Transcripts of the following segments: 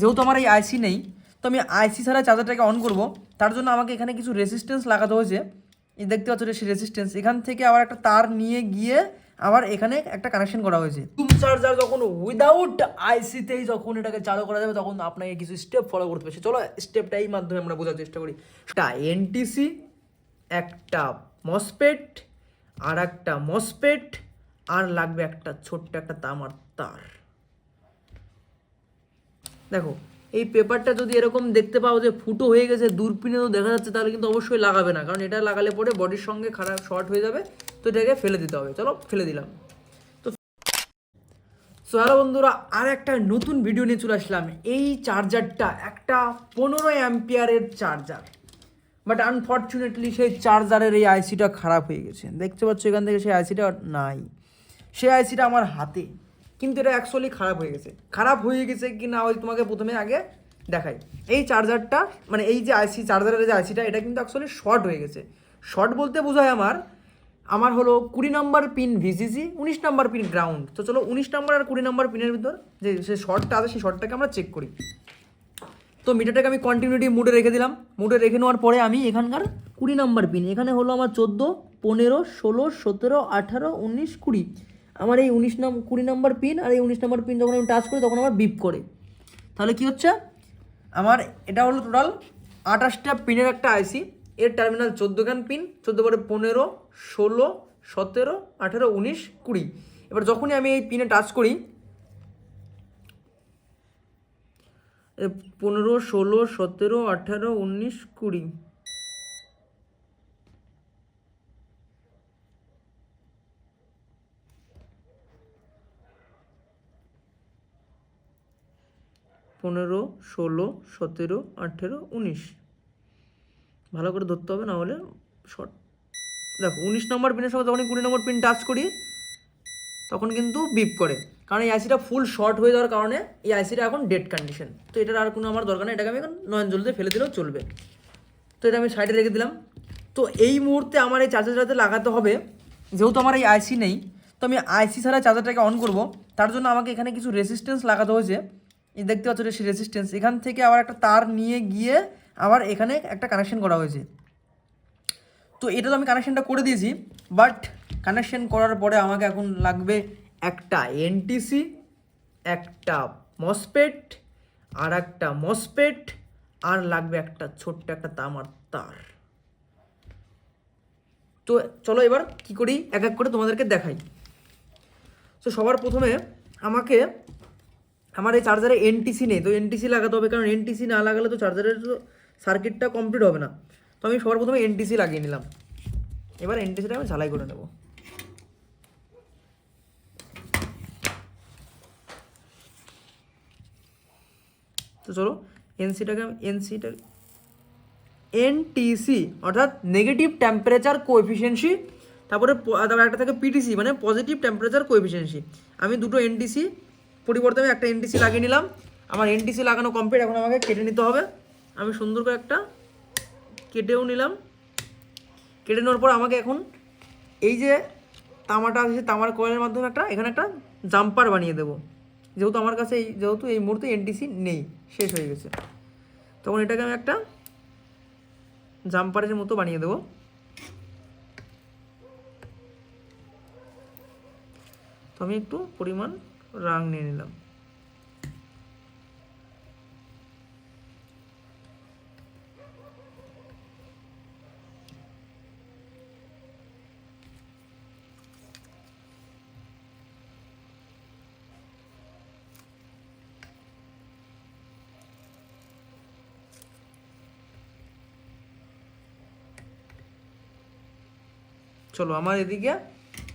যেহেতু আমার এই আইসি নেই, তো আমি আইসি ছাড়া চার্জারটাকে অন করব। তার জন্য আমাকে এখানে কিছু রেসিস্ট্যান্স লাগাতে হয়েছে। এই দেখতে পাচ্ছ সেই রেসিস্ট্যান্স এখান থেকে আবার একটা তার নিয়ে গিয়ে আবার এখানে একটা কানেকশন করা হয়েছে। চার্জার যখন উইদাউট আইসিতেই যখন এটাকে চালু করা যাবে, তখন আপনাকে কিছু স্টেপ ফলো করতে হবে। চলো স্টেপটা এই মাধ্যমে আমরা বোঝার চেষ্টা করি। একটা এনটিসি একটা মসপেট আর একটা মসপেট আর লাগবে একটা ছোট্ট একটা তামার তার। দেখো, এই পেপারটা যদি এরকম দেখতে পাও যে ফুটো হয়ে গেছে দূরবীনেও দেখা যাচ্ছে, তাহলে কিন্তু অবশ্যই লাগাবে না। কারণ এটা লাগালে পরে বডির সঙ্গে খারাপ শর্ট হয়ে যাবে, তো এটাকে ফেলে দিতে হবে। চলো, ফেলে দিলাম। তো সো হ্যালো বন্ধুরা আর একটা নতুন ভিডিও নিয়ে চলে আসলাম। এই চার্জারটা একটা পনেরো অ্যাম্পিয়ারের চার্জার বাট আনফর্চুনেটলি সেই চার্জারের এই আইসিটা খারাপ হয়ে গেছে। দেখতে পাচ্ছ এখান থেকে সেই আইসিটা নাই। সেই আইসিটা আমার হাতে। কিন্তু এটা অ্যাকচুয়ালি খারাপ হয়ে গেছে। খারাপ হয়ে গেছে কি না ওই তোমাকে প্রথমে আগে দেখাই। এই চার্জারটা মানে এই যে আইসি চার্জারের যে আইসিটা এটা কিন্তু অ্যাকচুয়ালি শর্ট হয়ে গেছে। শর্ট বলতে বোঝায় আমার আমার হলো কুড়ি নম্বর পিন ভিসিসি উনিশ নম্বর পিন গ্রাউন্ড তো চলো উনিশ নম্বর আর কুড়ি নম্বর পিনের ভিতর যে সে শর্টটা আছে, সেই শর্টটাকে আমরা চেক করি। তো মিটারটাকে আমি কন্টিনিউটি মুডে রেখে দিলাম। মুডে রেখে নেওয়ার পরে আমি এখানকার কুড়ি নাম্বার পিন এখানে হলো আমার চোদ্দ, পনেরো, ষোলো, সতেরো, আঠারো, উনিশ, কুড়ি। আমার এই উনিশ নাম, কুড়ি নাম্বার পিন আর এই উনিশ নাম্বার পিন যখন আমি টাচ করি, তখন আমার বিপ করে। তাহলে কি হচ্ছে? আমার এটা হলো টোটাল আঠাশটা পিনের একটা আইসি এর টার্মিনাল চোদ্দ খান পিন চোদ্দ পরে পনেরো, ষোলো, সতেরো, আঠেরো, উনিশ, কুড়ি। এবার যখনই আমি এই পিনে টাচ করি পনেরো, ষোলো, সতেরো, আঠেরো, উনিশ, কুড়ি। পনেরো, ষোলো, সতেরো, আঠেরো, উনিশ। ভালো করে ধরতে হবে না হলে শর্ট। দেখো, উনিশ নম্বর পিনের সঙ্গে যখনই কুড়ি নম্বর পিন টাচ করি, তখন কিন্তু বিপ করে। কারণ এই আইসিটা ফুল শর্ট হয়ে যাওয়ার কারণে এই আইসিটা এখন ডেড কন্ডিশন তো এটার আর কোনো আমার দরকার নেই, এটাকে আমি এখন নয়ন জলতে ফেলে দিলেও চলবে। তো এটা আমি সাইডে রেখে দিলাম। তো এই মুহূর্তে আমার এই চার্জারটাতে লাগাতে হবে। যেহেতু আমার এই আইসি নেই, তো আমি আইসি ছাড়া চার্জারটাকে অন করব। তার জন্য আমাকে এখানে কিছু রেসিস্ট্যান্স লাগাতে হয়েছে। দেখতে পাচ্ছ সেই রেসিস্ট্যান্স এখান থেকে আবার একটা তার নিয়ে গিয়ে আবার এখানে একটা কানেকশন করা হয়েছে। তো এটা তো আমি কানেকশানটা করে দিয়েছি বাট কানেকশান করার পরে আমাকে এখন লাগবে একটা এনটিসি একটা মসপেট আর একটা মসপেট আর লাগবে একটা ছোট্ট একটা তামার তার। তো চলো এবার কি করি? এক এক করে তোমাদেরকে দেখাই। তো সবার প্রথমে আমাকে আমার এই চার্জারে এনটিসি নেই, তো এনটিসি লাগাতে হবে, কারণ এনটিসি না লাগালে তো চার্জারের তো সার্কিটটা কমপ্লিট হবে না। তো আমি সবার প্রথমে এনটিসি লাগিয়ে নিলাম। এবার এনটিসিটা আমি ঝালাই করে নেব। তো চলো এনসিটাকে আমি এনসিটা এনটিসি অর্থাৎ নেগেটিভ টেম্পারেচার কোএফিসিয়েন্সি তারপরে তারপরে একটা থাকে পিটিসি মানে পজিটিভ টেম্পারেচার কোএফিসিয়েন্সি আমি দুটো এনটিসি পরিবর্তে আমি একটা এনটিসি লাগিয়ে নিলাম। আমার এনটিসি লাগানো কমপ্লিট এখন আমাকে কেটে নিতে হবে। আমি সুন্দর করে একটা কেটেও নিলাম। কেটে নেওয়ার পর আমাকে এখন এই যে তামাটা আছে তামার কয়েলের মাধ্যমে একটা, এখানে একটা জাম্পার বানিয়ে দেবো। যেহেতু আমার কাছে এই, যেহেতু এই মুহূর্তে এনটিসি নেই, শেষ হয়ে গেছে। তখন এটাকে আমি একটা জাম্পারের মতো বানিয়ে দেবো। তো আমি একটু পরিমাণ রাং নিয়ে নিলাম। চলো আমার এদিকে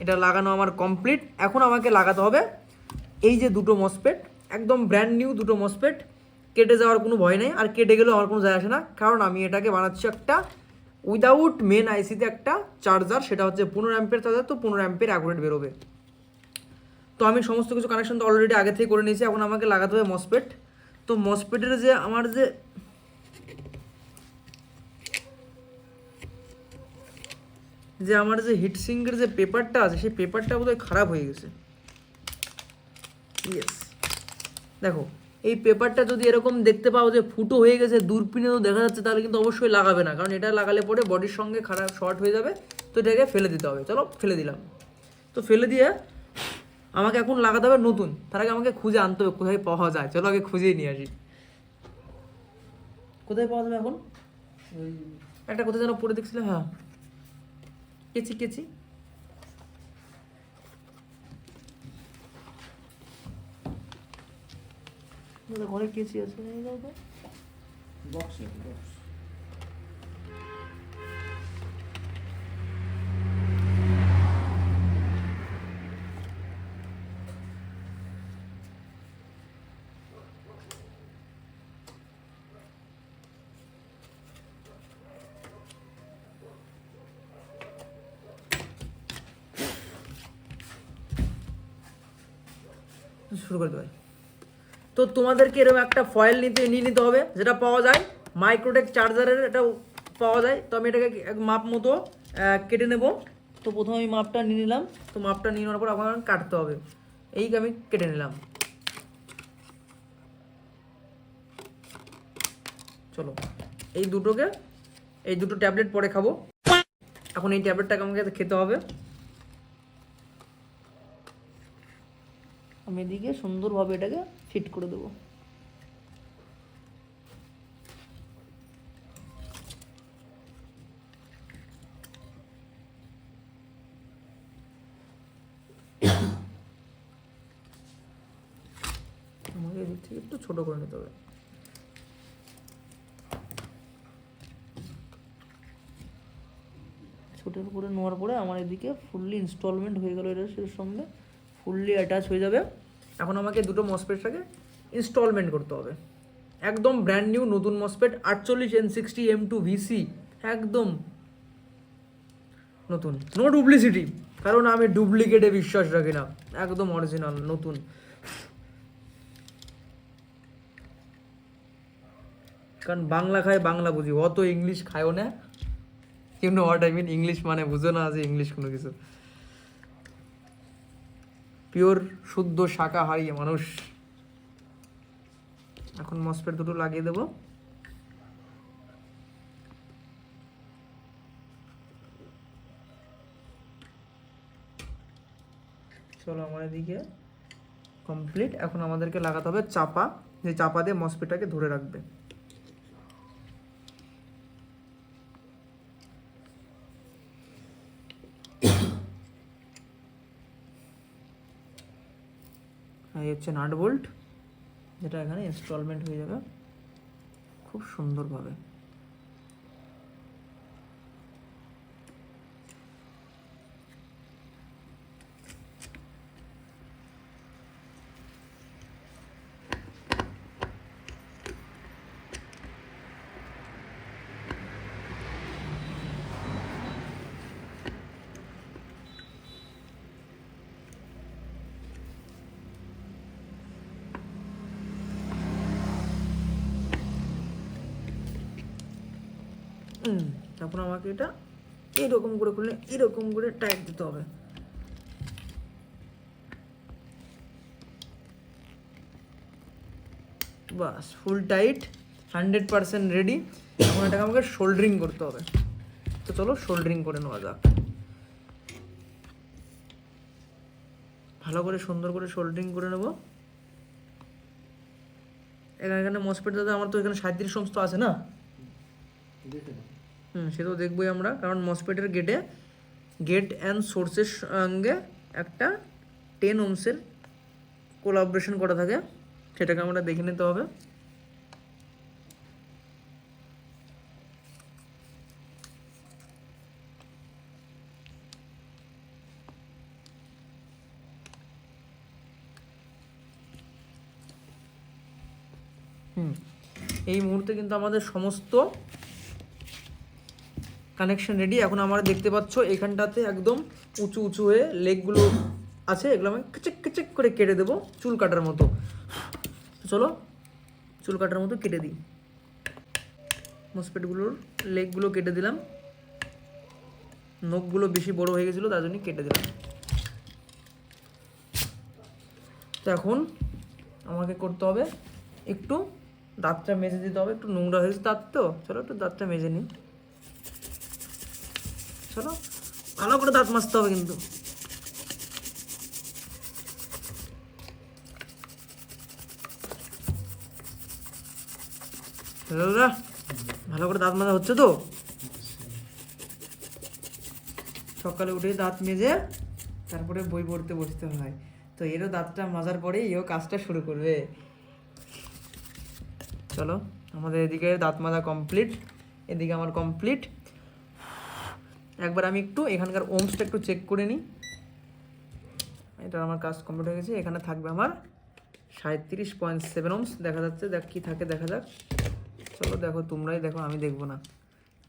এটা লাগানো আমার কমপ্লিট এখন আমাকে লাগাতে হবে এই যে দুটো মসপেট, একদম ব্র্যান্ড নিউ দুটো মসপেট, কেটে যাওয়ার কোনো ভয় নেই, আর কেটে গেলেও আমার কোনো যায় আসে না। কারণ আমি এটাকে বানাচ্ছি একটা উইদাউট মেন আইসিতে একটা চার্জার সেটা হচ্ছে পনেরো অ্যাম্পের চার্জার তো পনেরো অ্যাম্পের অ্যাকুরেট বেরোবে। তো আমি সমস্ত কিছু কানেকশন তো অলরেডি আগে থেকে করে নিয়েছি, এখন আমাকে লাগাতে হবে মসপেট। তো মসপেটের যে আমার যে যে আমার যে হিটসিঙ্কের যে পেপারটা আছে, সেই পেপারটা বোধহয় খারাপ হয়ে গেছে। ইয়েস দেখো, এই পেপারটা যদি এরকম দেখতে পাও যে ফুটো হয়ে গেছে দূরবীনেও দেখা যাচ্ছে, তাহলে কিন্তু অবশ্যই লাগাবে না। কারণ এটা লাগালে পরে বডির সঙ্গে খারাপ শর্ট হয়ে যাবে, তো এটাকে ফেলে দিতে হবে। চলো, ফেলে দিলাম। তো ফেলে দিয়ে আমাকে এখন লাগাতে হবে নতুন। তার আগে আমাকে খুঁজে আনতে হবে, কোথায় পাওয়া যায়। চলো, আগে খুঁজেই নিয়ে আসি। কোথায় পাওয়া যাবে এখন? একটা কোথায় যেন পড়ে দেখছিলাম হ্যাঁ। কেচি কেচি। ঘরে কেচি আছে? বক্সে বক্স শুরু করে দেবে তো তোমাদেরকে এরকম একটা ফয়েল নিতে নিয়ে নিতে হবে, যেটা পাওয়া যায়। মাইক্রোটেক চার্জারের এটাও পাওয়া যায়। তো আমি এটাকে এক মাপ মতো কেটে নেব। তো প্রথমে আমি মাপটা নিয়ে নিলাম। তো মাপটা নিয়ে নেওয়ার পর আমার কাটতে হবে। এই আমি কেটে নিলাম। চলো, এই দুটোকে, এই দুটো ট্যাবলেট পরে খাব। এখন এই ট্যাবলেটটাকে আমাকে খেতে হবে। আমি এদিকে সুন্দরভাবে এটাকে ফিট করে দেবো। আমাকে এদিক থেকে একটু ছোট করে নিতে হবে। ছোটোর করে নেওয়ার পরে আমার এদিকে ফুললি ইনস্টলমেন্ট হয়ে গেল এটার সেটার সঙ্গে। ফুললি অ্যাটাচ হয়ে যাবে। এখন আমাকে দুটো মসপেটটাকে ইনস্টলমেন্ট করতে হবে। একদম ব্র্যান্ড নিউ নতুন মসপেট আটচল্লিশ N sixty M two VC একদম নতুন। নো ডুপ্লিসিটি কারণ আমি ডুপ্লিকেটে বিশ্বাস রাখি না। একদম অরিজিনাল নতুন। কারণ বাংলা খায় বাংলা বুঝি, অত ইংলিশ খায়ও না। No what I mean English মানে বুঝো না যে ইংলিশ কোনো কিছু। পিওর শুদ্ধ শাকাহারী মানুষ। এখন মসপেট দুটো লাগিয়ে দেবো। চলো আমার এদিকে কমপ্লিট এখন আমাদেরকে লাগাতে হবে চাপা। যে চাপা দিয়ে মসপেটটাকে ধরে রাখবে এই হচ্ছে নাট বোল্ট যেটা এখানে ইনস্টলমেন্ট হয়ে যাবে। খুব সুন্দরভাবে। তারপর আমাকে এটা এরকম করে করলে এরকম করে টাইট দিতে হবে। বাস full tight hundred percent ready এখন এটাকে আমাকে শোল্ডারিং করতে হবে। তো চলো শোল্ডারিং করে নেওয়া যাক। ভালো করে সুন্দর করে শোল্ডারিং করে নেব। এখানে মসপেট দাদা আমার তো এখানে সাঁত্রিশ সমস্ত আছে না? হুম সেটাও দেখবই আমরা। কারণ মসপেটের গেটে গেট অ্যান্ড সোর্সের সঙ্গে একটা টেন ওমসের কোলাবরেশন করা থাকে। সেটাকে আমরা দেখে নিতে হবে। এই মুহূর্তে কিন্তু আমাদের সমস্ত কানেকশন রেডি এখন আমরা দেখতে পাচ্ছ এখানটাতে একদম উঁচু উঁচু হয়ে লেগগুলো আছে। এগুলো আমি কিচিক কিচিক করে কেটে দেবো চুল কাটার মতো। চলো, চুল কাটার মতো কেটে দিই। মসপেটগুলোর লেগগুলো কেটে দিলাম। নখগুলো বেশি বড় হয়ে গেছিল, তার জন্য কেটে দিলাম। তো এখন আমাকে করতে হবে একটু দাঁতটা মেজে দিতে হবে। একটু নোংরা হয়েছে দাঁত তো, চলো একটু দাঁতটা মেজে নিই। চলো। ভালো করে দাঁত মাজতে হবে কিন্তু। ভালো করে দাঁত মাজা হচ্ছে তো? সকালে উঠে দাঁত মেজে তারপরে বই পড়তে বসতে হয়। তো এরও দাঁতটা মাজার পরে এও কাজটা শুরু করবে। চলো, আমাদের এদিকে দাঁত মাজা কমপ্লিট, এদিকে আমার কমপ্লিট। একবার আমি একটু এখানকার ওমসটা একটু চেক করে নিই। এটা আমার কাজ কমপ্লিট হয়ে গেছে, এখানে থাকবে আমার সাঁত্রিশ পয়েন্ট সেভেন ওমস দেখা যাচ্ছে দেখ কী থাকে, দেখা যাক। চলো দেখো, তোমরাই দেখো, আমি দেখব না।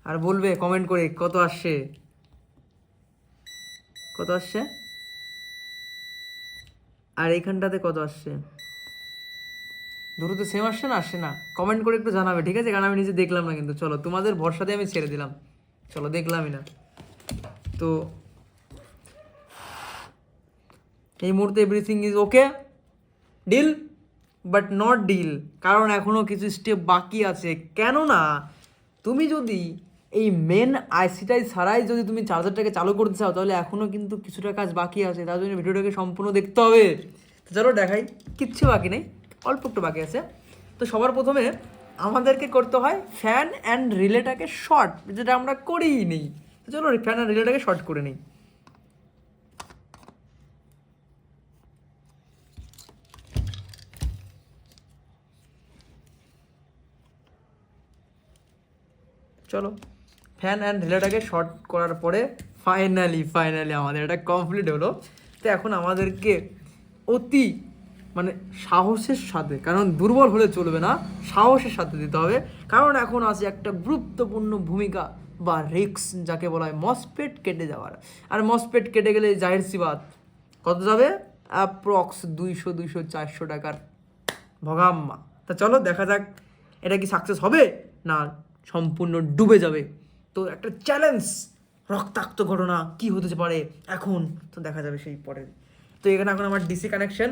আর বলবে কমেন্ট করে, কত আসছে? কত আসছে? আর এইখানটাতে কত আসছে? দুটোতে সেম আসছে না? আসছে না। কমেন্ট করে একটু জানাবে, ঠিক আছে? কারণ আমি নিজে দেখলাম না কিন্তু। চলো, তোমাদের ভরসাতে আমি ছেড়ে দিলাম। চলো, দেখলামই না। তো এই মুহূর্তে everything is okay deal but not deal কারণ এখনও কিছু স্টেপ বাকি আছে। কেননা তুমি যদি এই মেন আইসিটাই ছাড়াই যদি তুমি চার্জারটাকে চালু করতে চাও, তাহলে এখনও কিন্তু কিছুটা কাজ বাকি আছে। তার জন্য ভিডিওটাকে সম্পূর্ণ দেখতে হবে। চলো দেখাই। কিচ্ছু বাকি নেই। অল্প একটু বাকি আছে। তো সবার প্রথমে আমাদেরকে করতে হয় ফ্যান অ্যান্ড রিলেটাকে শর্ট যেটা আমরা করিই নেই। চলো ফ্যান অ্যান্ড রিলেটাকে শর্ট করে নিই। চলো ফ্যান অ্যান্ড রিলেটাকে শর্ট করার পরে ফাইনালি ফাইনালি আমাদের এটা কমপ্লিট হলো। তো এখন আমাদেরকে অতি মানে সাহসের সাথে, কারণ দুর্বল হলে চলবে না, সাহসের সাথে দিতে হবে। কারণ এখন আছে একটা গুরুত্বপূর্ণ ভূমিকা বা রিক্স যাকে বলা হয় মসপেট কেটে যাওয়ার। আর মসপেট কেটে গেলে জাহের সিবাদ কত যাবে? অ্যাপ্রক্স দুইশো দুইশো চারশো টাকার। ভগাম্মা। তা চলো দেখা যাক, এটা কি সাকসেস হবে না সম্পূর্ণ ডুবে যাবে। তো একটা চ্যালেঞ্জ রক্তাক্ত ঘটনা, কি হতে পারে এখন? তো দেখা যাবে সেই পরে তো এখানে এখন আমার ডিসি কানেকশন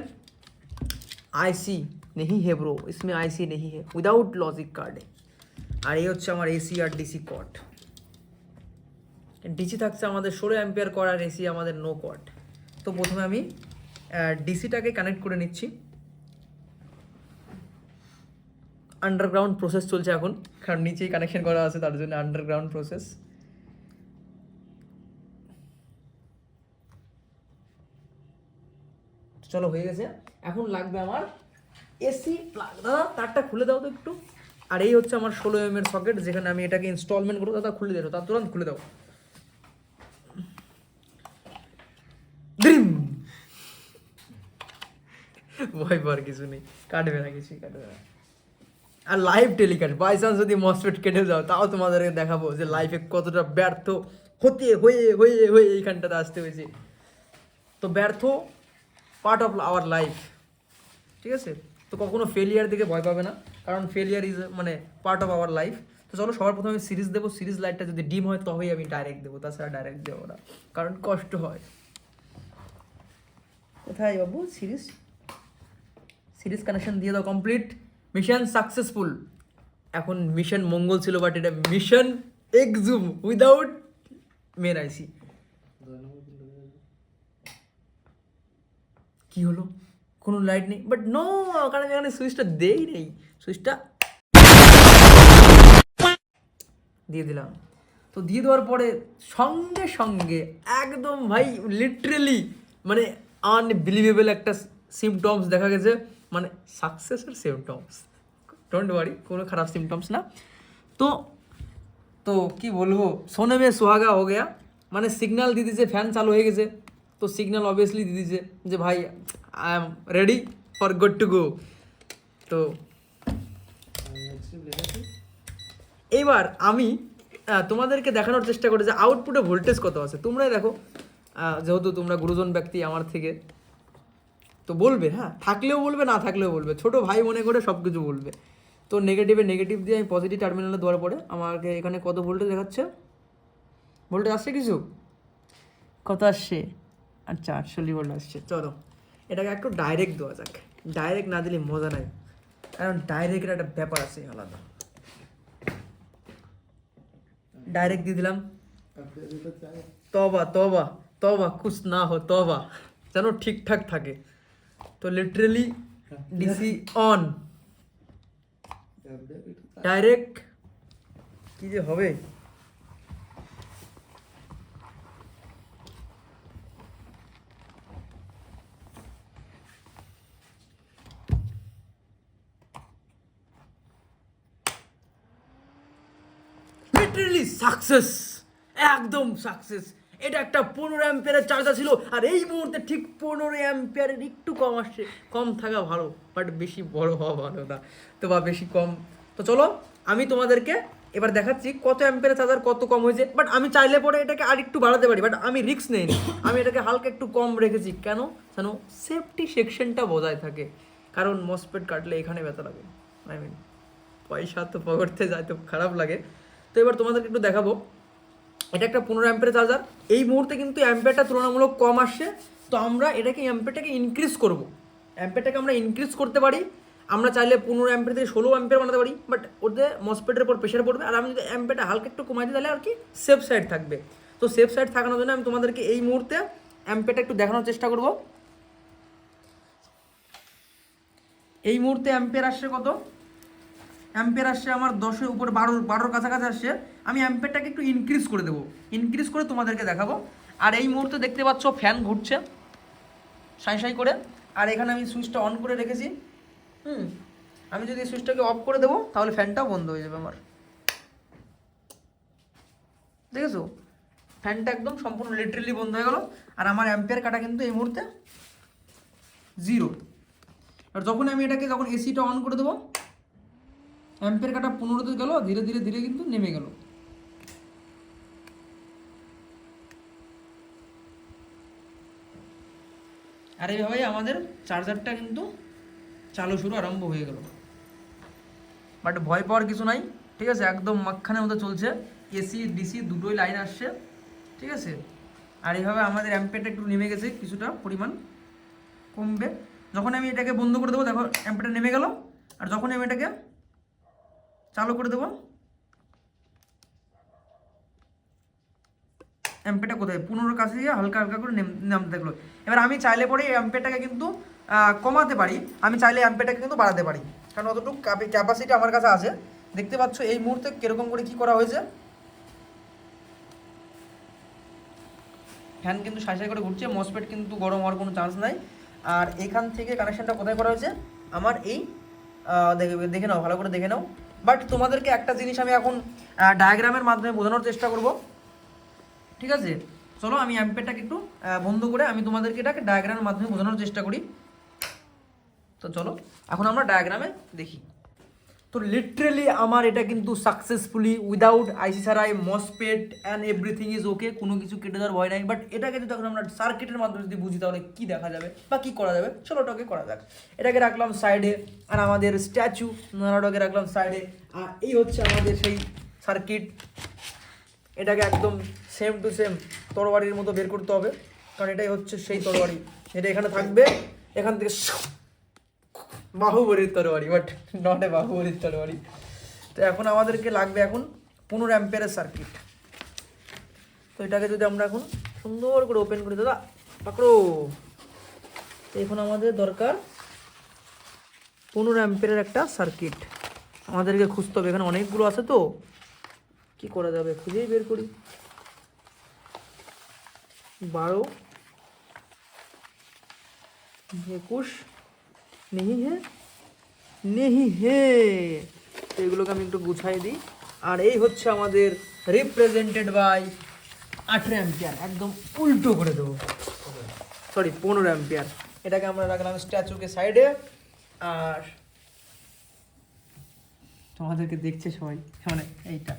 আইসি নেহি হে ব্রো ইসমে আইসি নেহি হে উইদাউট লজিক কার্ডে আর এই হচ্ছে আমার এসি আর ডিসি কার্ড ডিসি থাকছে আমাদের ষোলো অ্যাম্পিয়ার কর আর এসি আমাদের নো কট তো প্রথমে আমি ডিসিটাকে কানেক্ট করে নিচ্ছি। আন্ডারগ্রাউন্ড প্রসেস চলছে এখন। কারণ নিচেই কানেকশন করা আছে, তার জন্য আন্ডারগ্রাউন্ড প্রসেস চলো, হয়ে গেছে। এখন লাগবে আমার এসি দাদা, তারটা খুলে দাও তো একটু। আর এই হচ্ছে আমার ষোলো এম এর সকেট যেখানে আমি এটাকে ইনস্টলমেন্ট করব। দাদা, খুলে দেবো তার তুরন্ত খুলে দাও। ভয় পাওয়ার কিছু নেই। কাটবে না কিছুই, কাটবে না। আর লাইভ টেলিকাস্ট বাই চান্স যদি মসফেট কেটে যাও তাও তোমাদেরকে দেখাবো যে লাইফে কতটা ব্যর্থ, হতে, হয়ে হয়ে হয়ে এইখানটাতে আসতে হয়েছে। তো ব্যর্থ পার্ট অফ আওয়ার লাইফ ঠিক আছে? তো কখনো ফেলিয়ার দিকে ভয় পাবে না, কারণ ফেলিয়ার ইজ মানে পার্ট অফ আওয়ার লাইফ তো চলো, সবার প্রথমে সিরিজ দেবো সিরিজ লাইটটা যদি ডিম হয়, তবেই আমি ডাইরেক্ট দেবো, তাছাড়া ডাইরেক্ট দেবো না, কারণ কষ্ট হয়। কোথায় বাবু? সিরিজ সিরিজ কানেকশন দিয়ে দাও কমপ্লিট। Mission successful. এখন মিশন মঙ্গল ছিল বাট এটা মিশন এক্সুম উইদাউট মেন আইসি। কি হলো? কোনো লাইট নেই? বাট নো কারণ এখানে সুইচটা দেই নেই। সুইচটা দিয়ে দিলাম। তো দিয়ে দেওয়ার পরে সঙ্গে সঙ্গে একদম ভাই লিটারেলি মানে আনবিলিভেবল একটা সিমটমস দেখা গেছে। মানে সাকসেসের সিমটমস ডোন্ট ওয়ারি কোনো খারাপ সিমটমস না। তো তো কি বলব সোনে মে সোহাগা হো গেয়া। মানে সিগনাল দিয়ে দিয়েছে ফ্যান চালু হয়ে গেছে। তো সিগনাল অবভিয়াসলি দিয়ে দিয়েছে যে, ভাই I am ready for good to go তো এইবার আমি তোমাদেরকে দেখানোর চেষ্টা করি যে আউটপুটে ভোল্টেজ কত আছে। তোমরাই দেখো। যেহেতু তোমরা গুরুজন ব্যক্তি আমার থেকে তো বলবে হ্যাঁ থাকলেও বলবে, না থাকলেও বলবে। ছোট ভাই মনে করে সব কিছু বলবে। তো নেগেটিভে নেগেটিভ দিয়ে আমি পজিটিভ টার্মিনালে দেওয়ার পরে আমাকে এখানে কত ভোল্টেজ দেখাচ্ছে? ভোল্টেজ আসছে কিছু? কত আসছে? আচ্ছা আটচল্লিশ ভোল্ট আসছে। চলো, এটাকে একটু ডাইরেক্ট দেওয়া যাক। ডাইরেক্ট না দিলে মজা নাই। কারণ ডাইরেক্টের একটা ব্যাপার আছে আলাদা। ডাইরেক্ট দিয়ে দিলাম। তবা তবা তবা, খুশ না হো তবা। যেন ঠিকঠাক থাকে। তো লিটারেলি ডিসি অন আপনি এটা চাই ডাইরেক্ট কি যে হবে লিটারেলি সাকসেস একদম সাকসেস এটা একটা পনেরো অ্যাম্পিয়ারের চার্জার ছিল, আর এই মুহূর্তে ঠিক পনেরো অ্যাম্পিয়ারের একটু কম আসছে। কম থাকা ভালো বাট বেশি বড় হওয়া ভালো না, তো বা বেশি কম। তো চলো, আমি তোমাদেরকে এবার দেখাচ্ছি কত অ্যাম্পিয়ারের চার্জার কত কম হয়েছে বাট আমি চাইলে পরে এটাকে আর একটু বাড়াতে পারি বাট আমি রিস্ক নেই। আমি এটাকে হালকা একটু কম রেখেছি। কেন? যেন সেফটি সেকশনটা বজায় থাকে। কারণ মসপেট কাটলে এখানে ব্যথা লাগে। আই মিন পয়সা তো পকেটতে যায় তো খারাপ লাগে। তো এবার তোমাদেরকে একটু দেখাবো। এটা একটা পনেরো অ্যাম্পের চার্জার। এই মুহূর্তে কিন্তু অ্যাম্পেরটা তুলনামূলক কম আসছে। তো আমরা এটাকে অ্যাম্পেরটাকে ইনক্রিজ করব। অ্যাম্পেরটাকে আমরা ইনক্রিজ করতে পারি। আমরা চাইলে পনেরো অ্যাম্পের থেকে ষোলো অ্যাম্পের বানাতে পারি। বাট ওতে মসপেটের উপর প্রেশার পড়বে। আর আমি যদি অ্যাম্পেরটা হালকা একটু কমাই দিই, তাহলে আর কি সেফ সাইড থাকবে। তো সেফ সাইড থাকানোর জন্য আমি তোমাদেরকে এই মুহূর্তে অ্যাম্পেরটা একটু দেখানোর চেষ্টা করব। এই মুহূর্তে অ্যাম্পের আসছে কত? অ্যাম্পের আসছে আমার দশের উপরে বারোর বারোর কাছাকাছি আসছে, আমি অ্যাম্পেরটাকে একটু ইনক্রিজ করে দেবো। ইনক্রিজ করে তোমাদেরকে দেখাবো। আর এই মুহূর্তে দেখতে পাচ্ছ ফ্যান ঘুরছে, সাই সাই করে। আর এখানে আমি সুইচটা অন করে রেখেছি। হুম, আমি যদি সুইচটাকে অফ করে দেবো, তাহলে ফ্যানটাও বন্ধ হয়ে যাবে আমার। দেখেছ? ফ্যানটা একদম সম্পূর্ণ লিটারেলি বন্ধ হয়ে গেল। আর আমার অ্যাম্পের কাটা কিন্তু এই মুহূর্তে জিরো আর যখন আমি এটাকে, যখন এসিটা অন করে দেবো অ্যাম্পের কাটা পনেরোতে গেল, ধীরে ধীরে ধীরে কিন্তু নেমে গেল। আর এইভাবেই আমাদের চার্জারটা কিন্তু চালু শুরু আরম্ভ হয়ে গেল। বাট ভয় পাওয়ার কিছু নাই, ঠিক আছে? একদম মাঝখানের মতো চলছে। এসি, ডিসি দুটোই লাইন আসছে, ঠিক আছে? আর এইভাবে আমাদের অ্যাম্পেরটা একটু নেমে গেছে কিছুটা পরিমাণ কমবে। যখন আমি এটাকে বন্ধ করে দেবো, দেখো অ্যাম্পেরটা নেমে গেল, আর যখন আমি এটাকে চালু করে দেবো। অ্যাম্পেটা কোথায়? পনেরোর কাছে গিয়ে হালকা হালকা করে নেম- নামতে থাকল। এবার আমি চাইলে পরে এই অ্যাম্পেটাকে কিন্তু কমাতে পারি। আমি চাইলে অ্যাম্পেটাকে কিন্তু বাড়াতে পারি। কারণ অতটুকু ক্যাপাসিটি আমার কাছে আছে। দেখতে পাচ্ছ এই মুহূর্তে কীরকম করে কি করা হয়েছে। ফ্যান কিন্তু সাই করে ঘুরছে। মসপেট কিন্তু গরম হওয়ার কোনো চান্স নাই। আর এখান থেকে কানেকশনটা কোথায় করা হয়েছে? আমার এই দেখে নাও, ভালো করে দেখে নাও। বাট তোমাদেরকে একটা জিনিস আমি এখন ডায়াগ্রামের মাধ্যমে বোঝানোর চেষ্টা করব। ঠিক আছে? চলো, আমি অ্যাম্পেটাকে একটু বন্ধ করে আমি তোমাদেরকে এটাকে ডায়াগ্রামের মাধ্যমে বোঝানোর চেষ্টা করি। তো চলো, এখন আমরা ডায়াগ্রামে দেখি। তো লিটারেলি আমার এটা কিন্তু successfully without আইসিসারাই MOSFET and everything is okay কোনো কিছু কেটে দেওয়ার ভয় নাই বাট এটাকে যদি এখন আমরা সার্কিটের মাধ্যমে যদি বুঝি তাহলে কী দেখা যাবে বা কী করা যাবে? চলো ওটাকে করা যাক। এটাকে রাখলাম সাইডে আর আমাদের স্ট্যাচু নানাটাকে রাখলাম সাইডে আর এই হচ্ছে আমাদের সেই সার্কিট এটাকে একদম সেম টু সেম তরবারির মতো বের করতে হবে, কারণ এটাই হচ্ছে সেই তরবারি। এটা এখানে থাকবে, এখান থেকে বাহুবলীর তরবারি বাট নট এ বাহুবলীর তরবারি তো এখন আমাদেরকে লাগবে এখন পনেরো অ্যাম্পিয়ারের সার্কিট তো এটাকে যদি আমরা এখন সুন্দর করে ওপেন করি, দাদা, পাকড়ো। তো এখন আমাদের দরকার পনেরো অ্যাম্পিয়ারের একটা সার্কিট আমাদেরকে খুঁজতে হবে, এখানে অনেকগুলো আছে তো। কি করা যাবে? খুঁজেই বের করি। বারো, একুশ নেহি হে? নেহি হে। তো এগুলোকে আমি একটু গুছাই দিই। আর এই হচ্ছে আমাদের রিপ্রেজেন্টেড বাই আঠেরো অ্যাম্পিয়ার একদম উল্টো করে দেবো। সরি পনেরো অ্যাম্পিয়ার এটাকে আমরা রাখলাম স্ট্যাচুকে সাইডে আর তোমাদেরকে দেখছে সবাই। মানে এইটা।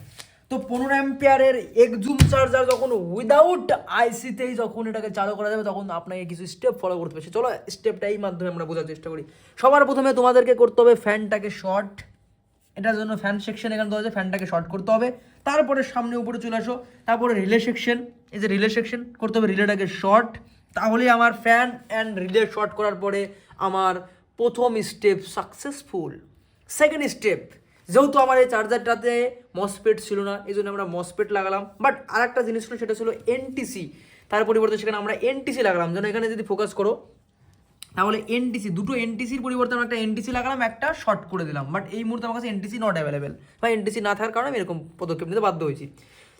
তো পনেরো অ্যাম্পিয়ারের একজুম চার্জার যখন উইদাউট আইসিতেই যখন এটাকে চালু করা যাবে, তখন আপনাকে কিছু স্টেপ ফলো করতে হবে। চলো স্টেপটা এই মাধ্যমে আমরা বোঝার চেষ্টা করি। সবার প্রথমে তোমাদেরকে করতে হবে ফ্যানটাকে শর্ট এটার জন্য ফ্যান সেকশন এখানে দেওয়া ফ্যানটাকে শর্ট করতে হবে। তারপরে সামনে উপরে চলে আসো, তারপরে রিলে সেকশন এই যে রিলে সেকশন করতে হবে রিলেটাকে শর্ট তাহলে আমার ফ্যান অ্যান্ড রিলে শর্ট করার পরে আমার প্রথম স্টেপ সাকসেসফুল সেকেন্ড স্টেপ যেহেতু আমার এই চার্জারটাতে মসপেট ছিল না, এই জন্য আমরা মসপেট লাগালাম। বাট আর একটা জিনিস ছিল, সেটা ছিল এনটিসি তার পরিবর্তে সেখানে আমরা এনটিসি লাগালাম। যেন এখানে যদি ফোকাস করো, তাহলে এনটিসি দুটো এনটিসির পরিবর্তে আমরা একটা এনটিসি লাগালাম, একটা শর্ট করে দিলাম। বাট এই মুহূর্তে আমার কাছে এনটিসি নট অ্যাভেলেবেল বা এনটিসি না থাকার কারণে আমি এরকম পদক্ষেপ নিতে বাধ্য হয়েছি।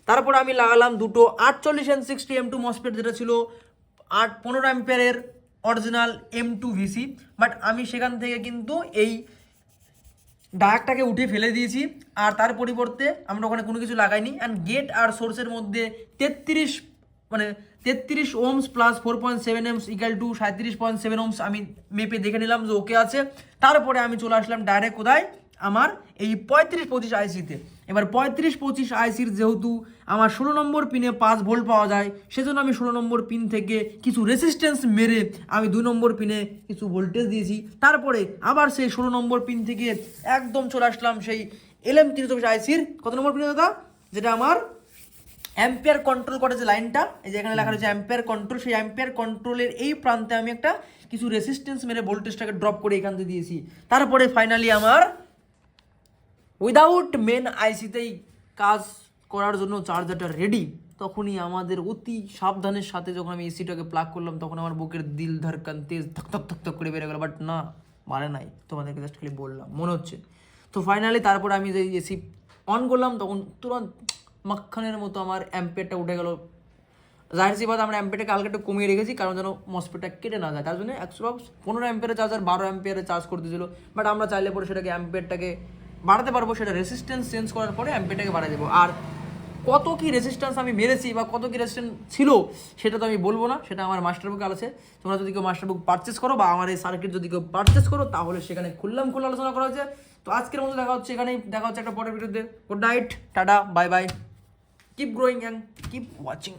তারপরে আমি লাগালাম দুটো আটচল্লিশ N sixty M two MOSFET যেটা ছিল আট পনেরো অ্যাম্পিয়ারের original M two VC but আমি সেখান থেকে কিন্তু এই ডাকটাকে উঠে ফেলে দিয়েছি, আর তার পরিবর্তে আমরা ওখানে কোনো কিছু লাগাইনি। অ্যান্ড গেট আর সোর্সের মধ্যে তেত্রিশ মানে তেত্রিশ ohms plus four point seven ohms equal to সাঁত্রিশ পয়েন্ট সেভেন ওমস আমি মেপে দেখে নিলাম যে ওকে আছে। তারপরে আমি চলে আসলাম ডাইরেক্ট কোথায়? আমার এই পঁয়ত্রিশ পঁচিশ আইসিতে এবার পঁয়ত্রিশ পঁচিশ আইসির যেহেতু আমার ষোলো নম্বর পিনে পাঁচ ভোল্ট পাওয়া যায়, সেজন্য আমি ষোলো নম্বর পিন থেকে কিছু রেসিস্ট্যান্স মেরে আমি দুই নম্বর পিনে কিছু ভোল্টেজ দিয়েছি। তারপরে আবার সেই ষোলো নম্বর পিন থেকে একদম চলে আসলাম সেই এলএম তিনশো চব্বিশ আইসির কত নম্বর পিনে দাদা? যেটা আমার অ্যাম্পিয়ার কন্ট্রোল করে যে লাইনটা এই যে এখানে লেখা রয়েছে অ্যাম্পিয়ার কন্ট্রোল সেই অ্যাম্পিয়ার কন্ট্রোলের এই প্রান্তে আমি একটা কিছু রেসিস্ট্যান্স মেরে ভোল্টেজটাকে ড্রপ করে এখান থেকে দিয়েছি। তারপরে ফাইনালি আমার উইদাউট মেন আইসিতেই কাজ করার জন্য চার্জারটা রেডি তখনই আমাদের অতি সাবধানের সাথে যখন আমি এসিটাকে প্লাগ করলাম, তখন আমার বুকের দিল ধারকান তেজ ধক ধক ধক ধক করে বেড়ে গেল। বাট না মানে নাই। তোমাদেরকে জাস্ট খালি বললাম, মনে হচ্ছে। তো ফাইনালি তারপরে আমি যে এসি অন করলাম, তখন তুরন্ত মাখানের মতো আমার অ্যাম্পেরটা উঠে গেল। জাহির সি বাদ আমরা অ্যাম্পেরটাকে হালকা একটু কমিয়ে রেখেছি, কারণ যেন মসপেটটা কেটে না যায়। তার জন্য একশো পনেরো অ্যাম্পিয়ারের চার্জার বারো অ্যাম্পিয়ারে চার্জ করে দিয়েছিল। বাট আমরা চাইলে পরে সেটাকে অ্যাম্পিয়ারটাকে বাড়াতে পারব সেটা রেসিস্ট্যান্স চেঞ্জ করার পরে অ্যাম্পিয়ারটাকে বাড়াই দেবো। আর কত কি রেসিস্ট্যান্স আমি মেরেছি বা কত কি রেসিস্ট্যান্স ছিল, সেটা তো আমি বলব না, সেটা আমার মাস্টার বুকে আছে। তোমরা যদি কেউ মাস্টার বুক পারচেস করো বা আমার এই সার্কিট যদি কেউ পারচেস করো, তাহলে সেখানে খুললাম, খুলে আলোচনা করা হয়েছে। তো আজকের মতো দেখা হচ্ছে এখানেই, দেখা হচ্ছে একটা পরের ভিডিওতে good night tata bye bye keep growing and keep watching